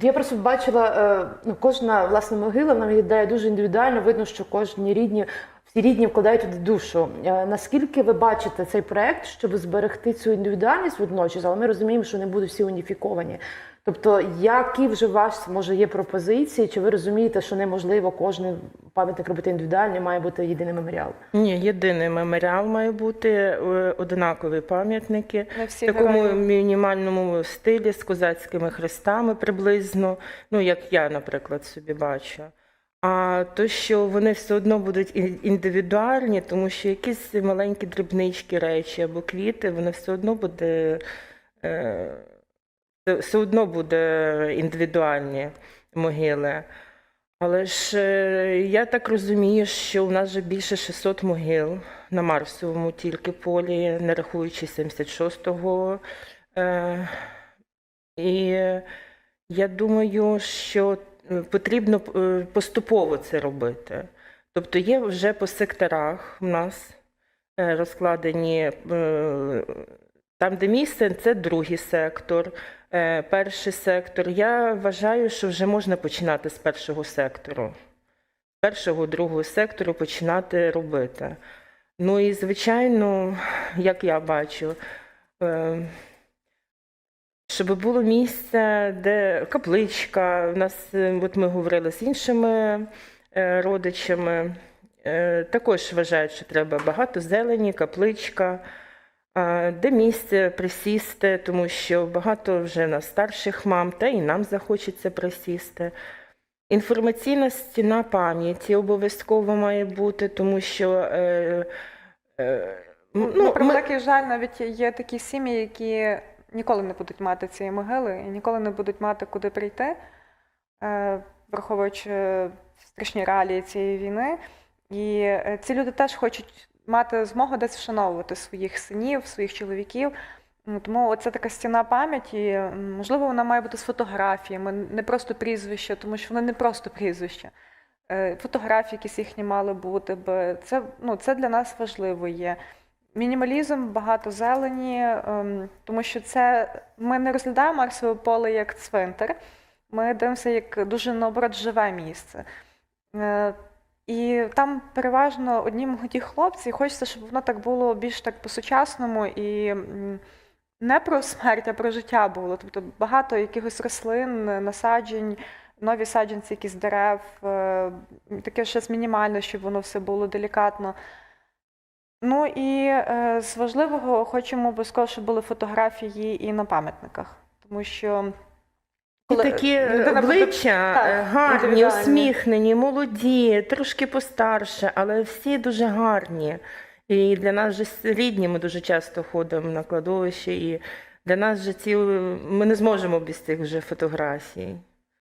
Я просто бачила, е, ну, кожна власне могила вона їдає дуже індивідуально. Видно, що кожні рідні, рідні вкладають туди душу. Е, Наскільки ви бачите цей проект, щоб зберегти цю індивідуальність водночас, але ми розуміємо, що не будуть всі уніфіковані. Тобто, які вже у вас може є пропозиції, чи ви розумієте, що неможливо кожен пам'ятник робити індивідуальний, має бути єдиний меморіал? Ні, єдиний меморіал має бути е, однакові пам'ятники в такому герої. мінімальному стилі з козацькими хрестами приблизно, ну як я, наприклад, собі бачу. А то, що вони все одно будуть індивідуальні, тому що якісь маленькі дрібнички речі або квіти, вони все одно буде е, все- одно буде індивідуальні могили. Але ж е, я так розумію, що у нас вже більше 600 могил на Марсовому тільки полі, не рахуючи 76-го. Е, І я думаю, що потрібно е, поступово це робити. Тобто є вже по секторах в нас е, розкладені е, там, де місце, це другий сектор, е, перший сектор. Я вважаю, що вже можна починати з першого сектору. Першого, другого сектору починати робити. Ну і, звичайно, як я бачу, е, щоб було місце, де капличка. У нас, е, от ми говорили з іншими е, родичами, е, також вважають, що треба багато зелені, капличка, де місце присісти, тому що багато вже на старших мам, та і нам захочеться присісти. Інформаційна стіна пам'яті обов'язково має бути, тому що е, е, м- Ну, про ми- жаль, навіть є такі сім'ї, які ніколи не будуть мати цієї могили і ніколи не будуть мати куди прийти, е, враховуючи страшні реалії цієї війни. І е, ці люди теж хочуть мати змогу десь вшановувати своїх синів, своїх чоловіків. Ну, Тому оце така стіна пам'яті. Можливо, вона має бути з фотографіями, не просто прізвища, тому що вони не просто прізвища. Е, Фотографії якісь їхні мали бути би. Це, ну, це для нас важливо є. Мінімалізм, багато зелені, ем, тому що це ми не розглядаємо Марсове поле як цвинтар. Ми дивимося як дуже наоборот живе місце. Е, І там переважно одні молоді хлопці, і хочеться, щоб воно так було більш так по-сучасному і не про смерть, а про життя було. Тобто багато якихось рослин, насаджень, нові саджанці, якісь дерев, е, таке щось мінімальне, щоб воно все було делікатно. Ну і е, з важливого хочемо обов'язково, щоб були фотографії і на пам'ятниках, тому що І коли такі людина обличчя так, е, гарні, усміхнені, молоді, трошки постарше, але всі дуже гарні. І для нас же рідні, ми дуже часто ходимо на кладовище, і для нас же ці ми не зможемо без цих вже фотографій.